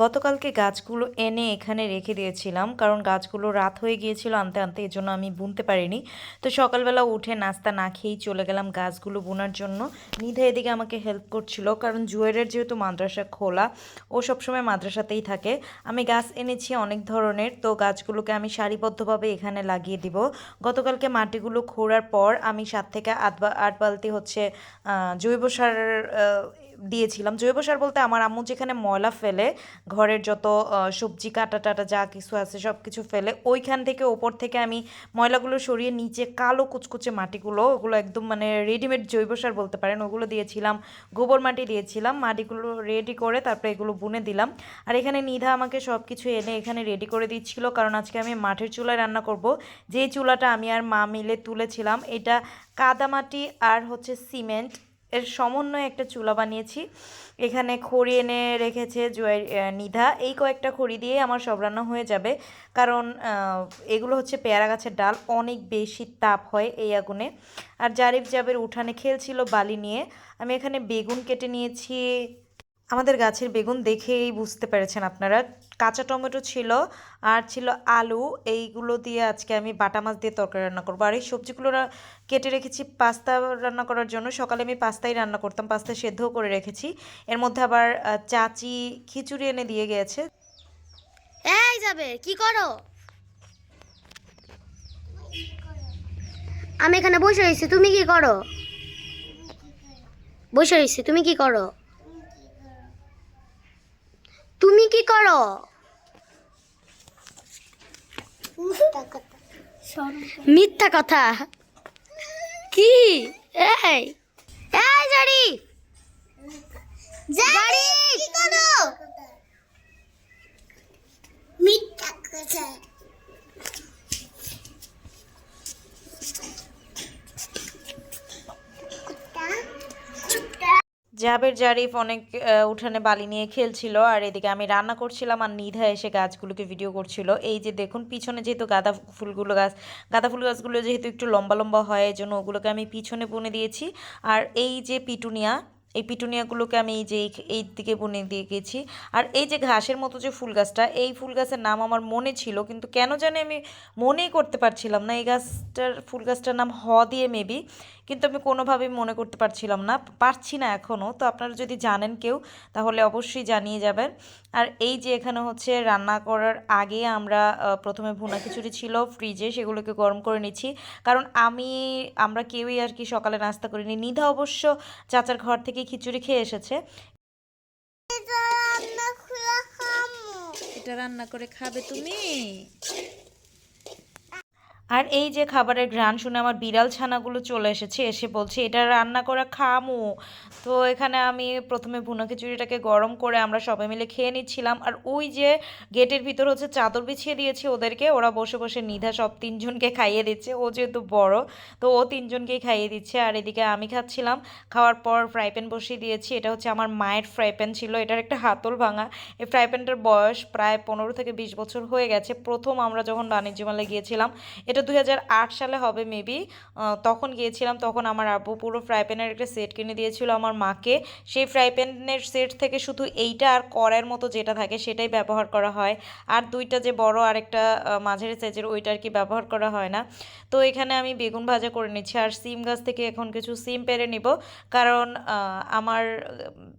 গতকালকে গাছগুলো এনে এখানে রেখে দিয়েছিলাম, কারণ গাছগুলো রাত হয়ে গিয়েছিল আনতে আনতে এই জন্য আমি বুনতে পারিনি। তো সকালবেলা উঠে নাস্তা না খেয়েই চলে গেলাম গাছগুলো বোনার জন্য। নিধা এদিকে আমাকে হেল্প করছিল, কারণ জুয়েলের যেহেতু মাদ্রাসা খোলা, ও সবসময় মাদ্রাসাতেই থাকে। আমি গাছ এনেছি অনেক ধরনের, তো গাছগুলোকে আমি সারিবদ্ধভাবে এখানে লাগিয়ে দিব। গতকালকে মাটিগুলো খোঁড়ার পর আমি সাত থেকে আট বা, আট বালতি হচ্ছে জৈব সার দিয়েছিলাম। জৈব সার বলতে আমার আম্মু যেখানে ময়লা ফেলে, ঘরের যত সবজি কাটা টাটা যা কিছু আছে সব কিছু ফেলে, ওইখান থেকে ওপর থেকে আমি ময়লাগুলো সরিয়ে নিচে কালো কুচকুচে মাটিগুলো, ওগুলো একদম মানে রেডিমেড জৈব সার বলতে পারেন, ওগুলো দিয়েছিলাম, গোবর মাটি দিয়েছিলাম, মাটিগুলো রেডি করে তারপরে এগুলো বুনে দিলাম। আর এখানে নিধা আমাকে সব কিছু এনে এখানে রেডি করে দিচ্ছিল, কারণ আজকে আমি মাটির চুলায় রান্না করব। যেই চুলাটা আমি আর মা মিলে তুলেছিলাম, এটা কাদামাটি আর হচ্ছে সিমেন্ট এর সমন্বয়ে একটা চুলা বানিয়েছি। এখানে খড়ি এনে রেখেছে জয় নিধা। এই কয়েকটা খড়ি দিয়ে আমার সব রান্না হয়ে যাবে। কারণ এগুলো হচ্ছে পেয়ারা গাছের ডাল। অনেক বেশি তাপ হয় এই আগুনে। আর জারিফ জাবের উঠানে খেলছিল বালি নিয়ে। আমি এখানে বেগুন কেটে নিয়েছি আমাদের গাছের বেগুন দেখেই বুঝতে পেরেছেন আপনারা। কাঁচা টমেটো ছিল, আর ছিল আলু। এইগুলো দিয়ে আজকে আমি বাটা মাছ দিয়ে তরকারি রান্না করব। আর এই সবজিগুলো কেটে রেখেছি পাস্তা রান্না করার জন্য। সকালে আমি পাস্তাই রান্না করতাম, পাস্তা সেদ্ধও করে রেখেছি। এর মধ্যে আবার চাচি খিচুড়ি এনে দিয়ে গিয়েছে। এই যাবে, কি করো? আমি এখানে বসে রয়েছি, তুমি কি করো? বসে রয়েছি, তুমি কি করো? তুমি কি করো? মিথ্যা কথা। কি? এই এই জারি। জারি কি করো? মিথ্যা কথা। জাবের জারিফ অনেক উঠানে বালি নিয়ে খেলছিল, আর এদিকে আমি রান্না করছিলাম আর নিধা এসে গাছগুলোকে ভিডিও করছিল। এই যে দেখুন, পিছনে যেহেতু গাঁদা ফুলগুলো গাছ, গাঁদা ফুল গাছগুলো যেহেতু একটু লম্বা লম্বা হয় এই জন্য ওগুলোকে আমি পিছনে বুনে দিয়েছি। আর এই যে পিটুনিয়া এই পিটুনিয়াগুলোকে আমি এই যে এই- দিকে বুনে দিয়ে গেছি। আর এই যে ঘাসের মতো যে ফুল গাছটা, এই ফুল গাছের নাম আমার মনে ছিল, কিন্তু কেন জানি আমি মনেই করতে পারছিলাম না। এই গাছটার, ফুল গাছটার নাম হ দিয়ে মেবি, কিন্তু আমি কোনোভাবেই মনে করতে পারছিলাম না। পারছি না এখনও তো আপনারা যদি জানেন কেউ, তাহলে অবশ্যই জানিয়ে যাবেন। আর এই যে এখানে হচ্ছে রান্না করার আগে আমরা প্রথমে ভুনা খিচুড়ি ছিল ফ্রিজে, সেগুলোকে গরম করে নিচ্ছি। কারণ আমি, আমরা কেউই আর কি সকালে নাস্তা করিনি। নিধা অবশ্য চাচার ঘর থেকে খিচুড়ি খেয়ে এসেছে। এটা রান্না করে খাবে তুমি? আর এই যে খাবারের ঘ্রাণ শুনে আমার বিড়াল ছানাগুলো চলে এসেছে, এসে বলছে, এটা রান্না করে খামু। তো এখানে আমি প্রথমে ভুনা খিচুড়িটাকে গরম করে আমরা সবাই মিলে খেয়ে নিচ্ছিলাম। আর ওই যে গেটের ভিতর হচ্ছে চাদর বিছিয়ে দিয়েছি ওদেরকে, ওরা বসে বসে নিধা সব তিনজনকে খাইয়ে দিচ্ছে। ও যেহেতু বড়, তো ও তিনজনকেই খাইয়ে দিচ্ছে। আর এদিকে আমি খাচ্ছিলাম, খাওয়ার পর ফ্রাই প্যান বসিয়ে দিয়েছি। এটা হচ্ছে আমার মায়ের ফ্রাই প্যান ছিল, এটার একটা হাতল ভাঙা। এই ফ্রাই প্যানটার বয়স প্রায় পনেরো থেকে বিশ বছর হয়ে গেছে। প্রথম আমরা যখন বাণিজ্য মেলায় গিয়েছিলাম, এটা দু হাজার আট সালে হবে মেবি তখন গিয়েছিলাম তখন আমার আব্বু পুরো ফ্রাই প্যানের একটা সেট কিনে দিয়েছিল আমার মাকে। সেই ফ্রাই প্যানের সেট থেকে শুধু এইটা আর কড়াইয়ের মতো যেটা থাকে সেটাই ব্যবহার করা হয়। আর দুইটা যে বড় আরেকটা আহ, মাঝারি সাইজের ওইটা আর কি ব্যবহার করা হয় না। তো এখানে আমি বেগুন ভাজা করে নিচ্ছি আর সিম গাছ থেকে এখন কিছু সিম পেরে নিব। কারণ আমার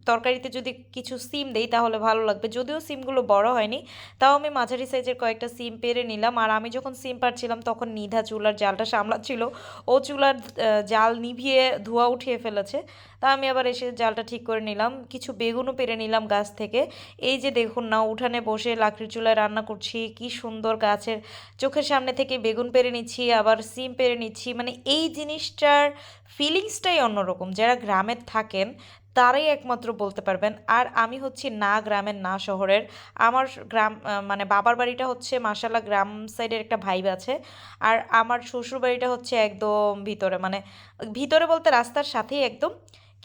তরকারিতে যদি কিছু সিম দেই তাহলে ভালো লাগবে। যদিও সিমগুলো বড় হয়নি তাও আমি মাঝারি সাইজের কয়েকটা সিম পেরে নিলাম। আর আমি যখন সিম পারছিলাম তখন নিধা চুলার জালটা সামলাচ্ছিল। ও চুলার জাল নিভিয়ে ধোঁয়া উঠিয়ে ফেলেছে। তা আমি আবার এসে জালটা ঠিক করে নিলাম। কিছু বেগুনও পেরে নিলাম গাছ থেকে। এই যে দেখুন না, উঠানে বসে লাকড়ির চুলায় রান্না করছি, কি সুন্দর গাছের চোখের সামনে থেকে বেগুন পেরে নিচ্ছি, আবার সিম পেরে নিচ্ছি। মানে এই জিনিসটার ফিলিংসটাই অন্যরকম। যারা গ্রামে থাকেন তারাই একমাত্র বলতে পারবেন। আর আমি হচ্ছি না গ্রামের, না শহরের। আমার গ্রাম মানে বাবার বাড়িটা হচ্ছে মাসাল্লাহ গ্রাম সাইডের একটা ভাইব আছে। আর আমার শ্বশুর বাড়িটা হচ্ছে একদম ভিতরে মানে ভিতরে বলতে রাস্তার সাথেই একদম।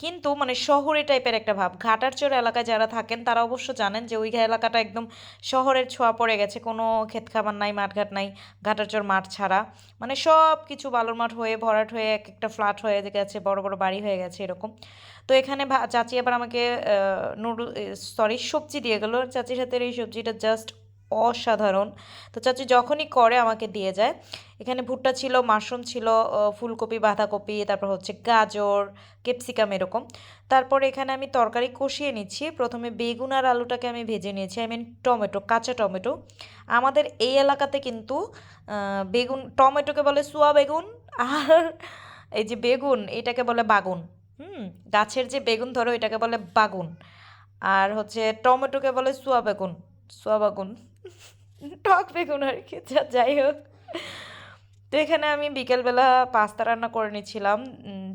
কিন্তু মানে শহরে টাইপের একটা ভাব। ঘাটারচর এলাকায় যারা থাকেন, তারা অবশ্য জানেন যে ওই এলাকাটা একদম শহরের ছোঁয়া পড়ে গেছে। কোনো ক্ষেত খাবার নাই, মাঠঘাট নাই, ঘাটারচর মাঠ ছাড়া। মানে সব কিছু বালুর মাঠ হয়ে, ভরাট হয়ে, এক একটা ফ্ল্যাট হয়ে গেছে, বড় বড় বাড়ি হয়ে গেছে এরকম। তো এখানে চাচি আবার আমাকে নুডল সরি সবজি দিয়ে গেলো। চাচির হাতের এই সবজিটা জাস্ট অসাধারণ। তো চাচি যখনই করে আমাকে দিয়ে যায়, এখানে ভুট্টা ছিল, মাশরুম ছিল ফুলকপি, বাঁধাকপি, তারপর হচ্ছে গাজর, ক্যাপসিকাম এরকম। তারপর এখানে আমি তরকারি কষিয়ে নিচ্ছি। প্রথমে বেগুন আর আলুটাকে আমি ভেজে নিয়েছি। আই মিন টমেটো, কাঁচা টমেটো। আমাদের এই এলাকাতে কিন্তু বেগুন, টমেটোকে বলে সুয়া বেগুন আর এই যে বেগুন, এটাকে বলে বাগুন। হুম, গাছের যে বেগুন ধরো, এটাকে বলে বাগুন। আর হচ্ছে টমেটোকে বলে সুয়া বেগুন, সুয়া বাগুন। টক বেগুন আর কি যা যাই হোক। তো এখানে আমি বিকেলবেলা পাস্তা রান্না করে নিয়েছিলাম।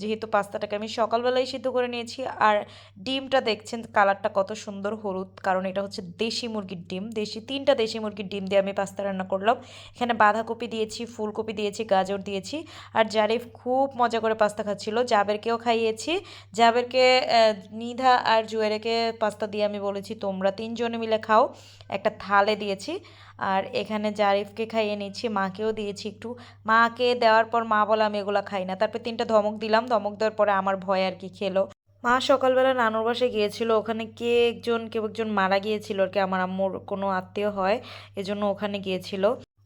যেহেতু পাস্তাটাকে আমি সকালবেলায় সিদ্ধ করে নিয়েছি। আর ডিমটা দেখছেন কালারটা কত সুন্দর হলুদ, কারণ এটা হচ্ছে দেশি মুরগির ডিম। দেশি, তিনটা দেশি মুরগির ডিম দিয়ে আমি পাস্তা রান্না করলাম। এখানে বাঁধাকপি দিয়েছি, ফুলকপি দিয়েছি, গাজর দিয়েছি। আর জারিফ খুব মজা করে পাস্তা খাচ্ছিল। জাবেরকেও খাইয়েছি। জাবেরকে নিধা আর জুয়েরেকে পাস্তা দিয়ে আমি বলেছি, তোমরা তিনজনে মিলে খাও। একটা থালে দিয়েছি। আর এখানে জারিফকে খাইয়ে নিচ্ছি মাকেও দিয়েছি একটু মাকে দেওয়ার পর মা বলে আমি এগুলো খাই না তারপর তিনটা ধমক দিলাম ধমক দেওয়ার পরে আমার ভয় আর কি খেলো মা সকালবেলা নানুর বাসায় গিয়েছিল ওখানে কে একজন কেউ একজন মারা গিয়েছিল আর কি আমার আম্মুর কোনো আত্মীয় হয় এজন্য ওখানে গিয়েছিল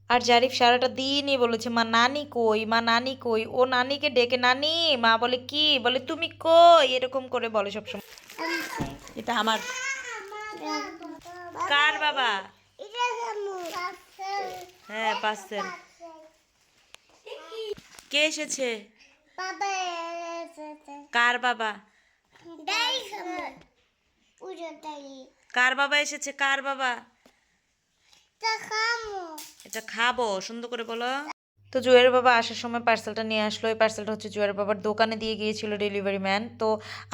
আর জারিফ সারাটা দিনই বলেছে মা নানি কই মা নানি কই ও নানিকে ডেকে নানি মা বলে কি বলে তুমি কই এরকম করে বলে সবসময় এটা আমার কার বাবা হ্যাঁ পার্সেল। কে এসেছে? কার বাবা? কার বাবা এসেছে? কার বাবা? এটা খাব সুন্দর করে বলো। তো জুয়ের বাবা আসার সময় পার্সেলটা নিয়ে আসলো। এই পার্সেলটা হচ্ছে জুয়ের বাবার দোকানে দিয়ে গিয়েছিল ডেলিভারি ম্যান তো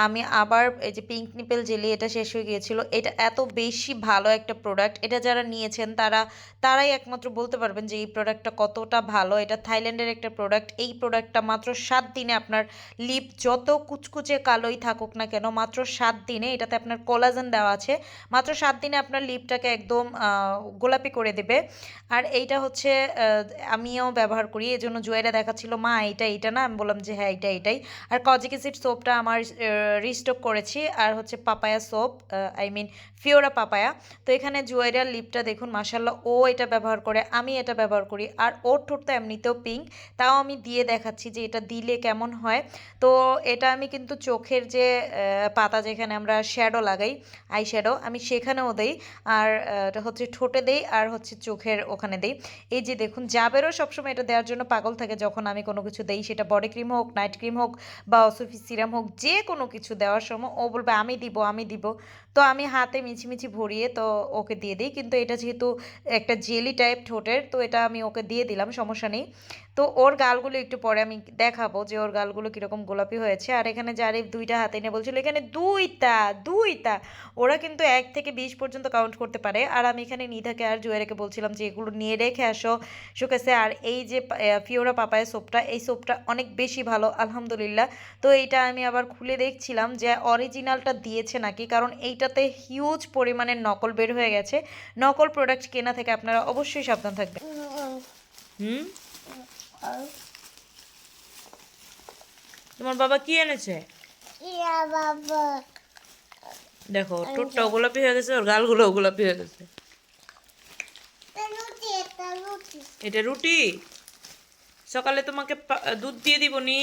আমি আবার এই যে পিঙ্ক নিপেল জেলি এটা শেষ হয়ে গিয়েছিল। এটা এত বেশি ভালো একটা প্রোডাক্ট এটা যারা নিয়েছেন তারা, তারাই একমাত্র বলতে পারবেন যে এই প্রোডাক্টটা কতটা ভালো। এটা থাইল্যান্ডের একটা প্রোডাক্ট এই প্রোডাক্টটা মাত্র সাত দিনে আপনার লিপ যত কুচকুচে কালোই থাকুক না কেন, মাত্র সাত দিনে এটাতে আপনার কোলাজেন দেওয়া আছে। মাত্র সাত দিনে আপনার লিপটাকে একদম গোলাপি করে দেবে। আর এইটা হচ্ছে আমিও ব্যবহার করি, এজন্য জুয়েরা দেখাচ্ছিল, মা, এইটা এইটা না? আমি বললাম যে হ্যাঁ এইটা এটাই আর কজিক অ্যাসিড সোপটা আমার রিস্টক করেছি, আর হচ্ছে papaya soap I mean Fiora papaya. তো এখানে জুয়েরার লিপটা দেখুন মাসাল্লাহ ও এটা ব্যবহার করে, আমি এটা ব্যবহার করি, আর ওর ঠোঁট ঠোঁটটা এমনিতেও পিঙ্ক তাও আমি দিয়ে দেখাচ্ছি যে এটা দিলে কেমন হয়। তো এটা আমি কিন্তু চোখের যে পাতা যেখানে আমরা শ্যাডো লাগাই আই শ্যাডো আমি সেখানেও দেই, আর এটা হচ্ছে ঠোঁটে দেই, আর হচ্ছে চোখের ওখানে দেই। এই যে দেখুন, জাবেরও সবসময় এটা দেওয়ার জন্য পাগল থাকে যখন আমি কোনো কিছু দেই, সেটা বডি ক্রিম হোক নাইট ক্রিম হোক বা অসুফি সিরাম হোক, যে কোনো কিছু দেওয়ার সময় ও বলবে, আমি দিব আমি দিব। তো আমি হাতে মিছিমিছি ভরিয়ে তো ওকে দিয়ে দিই। কিন্তু এটা যেহেতু একটা জেলি টাইপ ঠোঁটের, তো এটা আমি ওকে দিয়ে দিলাম, সমস্যা নেই। তো ওর গালগুলো একটু পরে আমি দেখাবো যে ওর গালগুলো কীরকম গোলাপি হয়েছে। আর এখানে জারিফ দুইটা হাতে নিয়ে বলছিল, এখানে দুইটা দুইটা। ওরা কিন্তু এক থেকে বিশ পর্যন্ত কাউন্ট করতে পারে। আর আমি এখানে নিধাকে আর জুয়েরাকে বলছিলাম যে, এগুলো নিয়ে রেখে আসো। শোকেসে আর এই যে ফিওরা পাপায় সোপটা এই সোপটা অনেক বেশি ভালো আলহামদুলিল্লাহ। তো এইটা আমি আবার খুলে দেখছিলাম যে অরিজিনালটা দিয়েছে নাকি কারণ এইটাতে হিউজ পরিমাণের নকল বের হয়ে গেছে। নকল প্রোডাক্ট কেনা থেকে আপনারা অবশ্যই সাবধান থাকবেন। হুম? তোমার বাবা কি এনেছে? দেখো ঠোঁটটা গোলাপি হয়ে গেছে ওর গালগুলো গোলাপি হয়ে গেছে। এটা রুটি? সকালে তোমাকে দুধ দিয়ে দিব নি।